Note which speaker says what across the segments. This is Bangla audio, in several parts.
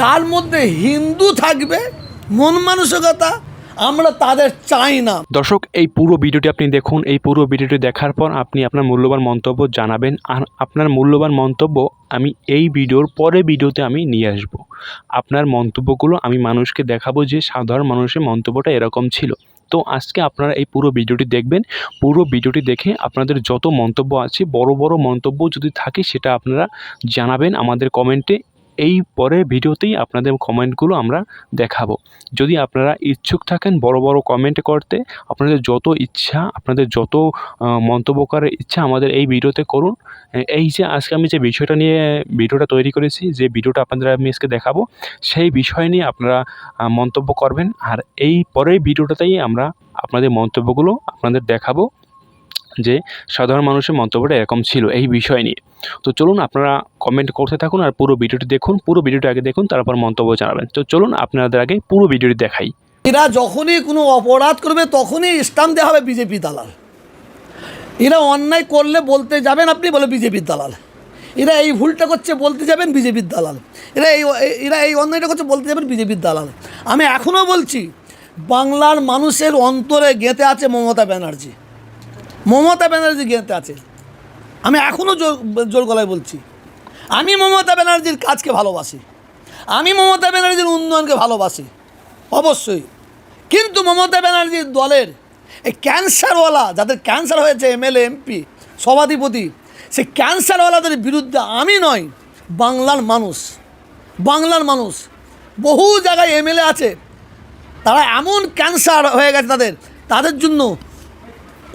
Speaker 1: যার মধ্যে হিন্দু থাকবে, মন মানসিকতা, আমরা তাদের চাই না।
Speaker 2: দর্শক, এই পুরো ভিডিওটি আপনি দেখুন। এই পুরো ভিডিওটি দেখার পর আপনি আপনার মূল্যবান মন্তব্য জানাবেন। আর আপনার মূল্যবান মন্তব্য আমি এই ভিডিওর পরে ভিডিওতে আমি নিয়ে আসব। আপনার মন্তব্যগুলো আমি মানুষকে দেখাবো যে সাধারণ মানুষের মন্তব্যটা এরকম ছিল। তো আজকে আপনারা এই পুরো ভিডিওটি দেখবেন। পুরো ভিডিওটি দেখে আপনাদের যত মন্তব্য আছে, বড় বড় মন্তব্য যদি থাকে, সেটা আপনারা জানাবেন আমাদের কমেন্টে। এই পরের ভিডিওতেই আপনাদের কমেন্টগুলো আমরা দেখাবো। যদি আপনারা ইচ্ছুক থাকেন বড় বড় কমেন্ট করতে, আপনাদের যত ইচ্ছা, আপনাদের যত মন্তব্য করার ইচ্ছা আমাদের এই ভিডিওতে করুন। এই যে আজকে আমি যে বিষয়টা নিয়ে ভিডিওটা তৈরি করেছি, যে ভিডিওটা আপনাদের আমি আজকে দেখাবো, সেই বিষয় নিয়ে আপনারা মন্তব্য করবেন। আর এই পরের ভিডিওটাতেই আমরা আপনাদের মন্তব্যগুলো আপনাদের দেখাবো, যে সাধারণ মানুষের মন্তব্যটা এরকম ছিল এই বিষয় নিয়ে। তো চলুন আপনারা কমেন্ট করতে থাকুন আর পুরো ভিডিওটি দেখুন, পুরো ভিডিওটি আগে দেখুন, তারপর মন্তব্য জানাবেন। তো চলুন আপনাদের আগে পুরো ভিডিওটি দেখাই।
Speaker 1: এরা যখনই কোনো অপরাধ করবে, তখনই স্টাম্প দেওয়া হবে বিজেপি দালাল। এরা অন্যায় করলে বলতে যাবেন আপনি বলে বিজেপির দালাল। এরা এই ভুলটা করছে বলতে যাবেন বিজেপির দালাল। এরা এই এরা এই অন্যায়টা করছে বলতে যাবেন বিজেপির দালাল। আমি এখনও বলছি, বাংলার মানুষের অন্তরে গেঁথে আছে মমতা ব্যানার্জি। মমতা ব্যানার্জি গেঁথে আছে। আমি এখনও জোর জোর গলায় বলছি। আমি মমতা ব্যানার্জির কাজকে ভালোবাসি। আমি মমতা ব্যানার্জির উন্নয়নকে ভালোবাসি। অবশ্যই। কিন্তু মমতা ব্যানার্জির দলের এই ক্যান্সারওয়ালা, যাদের ক্যান্সার হয়েছে এমএলএ এমপি সভাধিপতি সে ক্যান্সারওয়ালাদের বিরুদ্ধে আমি নয় বাংলার মানুষ। বাংলার মানুষ। বহু জায়গায় এমএলএ আছে। তারা এমন ক্যান্সার হয়ে গেছে তাদের। তাদের জন্য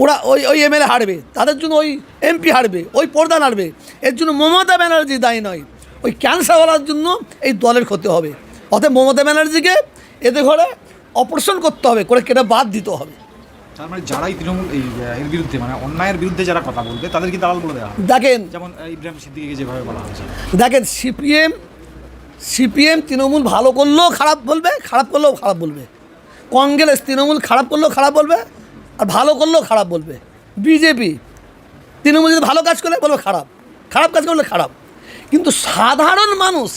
Speaker 1: ওরা ওই ওই এমএলএ হারবে তাদের জন্য ওই এমপি হারবে ওই প্রধান হারবে এর জন্য মমতা ব্যানার্জি দায়ী নয়। ওই ক্যান্সারওয়ালার জন্য এই দলের ক্ষতি হবে। অতএব মমতা ব্যানার্জিকে এদের ঘরে অপারেশন করতে হবে করে কেটে বাদ দিতে হবে।
Speaker 3: তার মানে যারাই তৃণমূল এই এর বিরুদ্ধে মানে অন্যায়ের বিরুদ্ধে যারা কথা বলবে তাদেরকে দালাল বলে দেওয়া
Speaker 1: দেখেন
Speaker 3: যেমন ইব্রাহিম সিদ্দিকিকে যেভাবে বলা হয়েছে।
Speaker 1: দেখেন সিপিএম সিপিএম তৃণমূল ভালো করলেও খারাপ বলবে খারাপ করলেও খারাপ বলবে। কংগ্রেস তৃণমূল খারাপ করলেও খারাপ বলবে আর ভালো করলেও খারাপ বলবে। বিজেপি তৃণমূল যদি ভালো কাজ করলে বলবে খারাপ। খারাপ কাজ করলে খারাপ। কিন্তু সাধারণ মানুষ,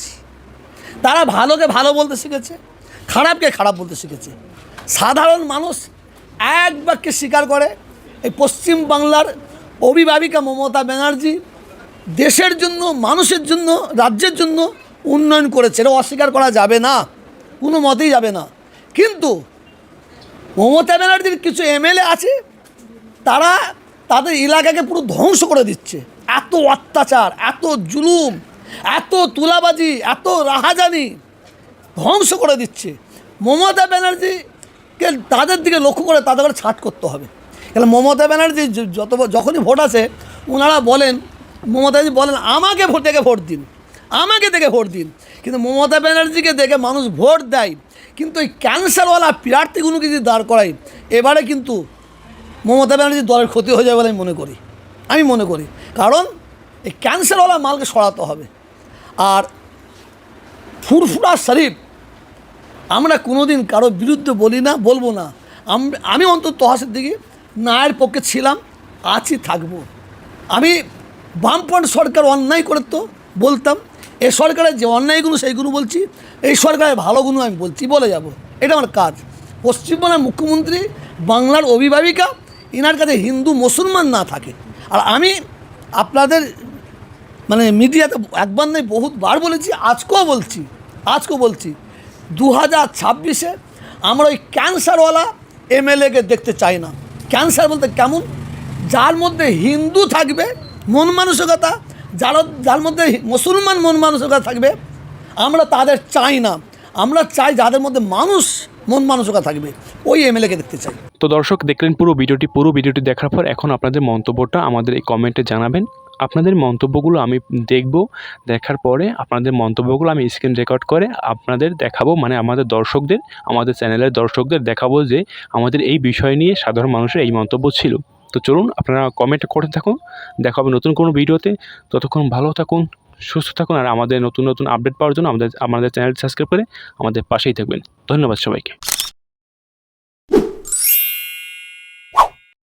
Speaker 1: তারা ভালোকে ভালো বলতে শিখেছে, খারাপকে খারাপ বলতে শিখেছে। সাধারণ মানুষ এক বাক্যে স্বীকার করে, এই পশ্চিম বাংলার অভিভাবিকা মমতা ব্যানার্জি দেশের জন্য, মানুষের জন্য, রাজ্যের জন্য উন্নয়ন করেছে। এটা অস্বীকার করা যাবে না। কোনো মতেই যাবে না। কিন্তু মমতা ব্যানার্জির কিছু এমএলএ আছে, তারা তাদের এলাকাকে পুরো ধ্বংস করে দিচ্ছে। এত অত্যাচার, এত জুলুম, এত তুলাবাজি, এত রাহাজানি ধ্বংস করে দিচ্ছে। মমতা ব্যানার্জিকে তাদের দিকে লক্ষ্য করে তাদের ছাট করতে হবে। কেন মমতা ব্যানার্জি যত যখনই ভোট আসে ওনারা বলেন, মমতা ব্যানার্জি বলেন, আমাকে ভোট থেকে ভোট দিন, আমাকে দেখে ভোট দিন। কিন্তু মমতা ব্যানার্জিকে দেখে মানুষ ভোট দেয়। কিন্তু ওই ক্যান্সারওয়ালা প্রার্থীগুলোকে যদি দাঁড় করাই, এবারে কিন্তু মমতা ব্যানার্জির দলের ক্ষতি হয়ে যাবে বলে আমি মনে করি। আমি মনে করি। কারণ এই ক্যান্সারওয়ালা মালকে সরাতে হবে। আর ফুরফুরা শরীফ, আমরা কোনোদিন কারও বিরুদ্ধে বলি না, বলব না। আমি অন্তত তহাসের দিকে নায়ের পক্ষে ছিলাম, আছি, থাকব। আমি বামপন্থ সরকার অন্যায় করে তো বলতাম এ সরকারের যে অন্যায়গুলো সেইগুলো বলছি, এই সরকারের ভালো ভালোগুলো আমি বলছি, বলে যাব। এটা আমার কাজ। পশ্চিমবঙ্গের মুখ্যমন্ত্রী, বাংলার অভিভাবিকা এনার কাছে হিন্দু, মুসলমান না থাকে। আর আমি আপনাদের মানে মিডিয়াতে একবার নয়, বহুতবার বলেছি, আজকেও বলছি আজকেও বলছি দু হাজার ছাব্বিশে আমরা ওই ক্যান্সারওয়ালা এমএলএকে দেখতে চাই না। ক্যান্সার বলতে কেমন? যার মধ্যে হিন্দু থাকবে, মন মানসিকতা যার যার মধ্যে মুসলমান মন মানসিকতা থাকবে, আমরা তাদের চাই না। আমরা চাই যাদের মধ্যে মানুষ মন মানসিকতা থাকবে। ওই এমএলএকে দেখতে চাই।
Speaker 2: তো দর্শক, দেখলেন পুরো ভিডিওটি। পুরো ভিডিওটি দেখার পর এখন আপনাদের মন্তব্যটা আমাদের এই কমেন্টে জানাবেন। আপনাদের মন্তব্যগুলো আমি দেখব, দেখার পরে আপনাদের মন্তব্যগুলো আমি স্ক্রিন রেকর্ড করে আপনাদের দেখাবো। মানে আমাদের দর্শকদের, আমাদের চ্যানেলের দর্শকদের দেখাবো যে আমাদের এই বিষয় নিয়ে সাধারণ মানুষের এই মন্তব্য ছিল। তো চলুন আপনারা কমেন্ট করতে থাকুন। দেখা হবে নতুন কোনো ভিডিওতে। ততক্ষণ ভালো থাকুন, সুস্থ থাকুন, আর আমাদের নতুন নতুন আপডেট পাওয়ার জন্য আমাদের আমাদের চ্যানেল সাবস্ক্রাইব করে আমাদের পাশেই থাকবেন। ধন্যবাদ সবাইকে।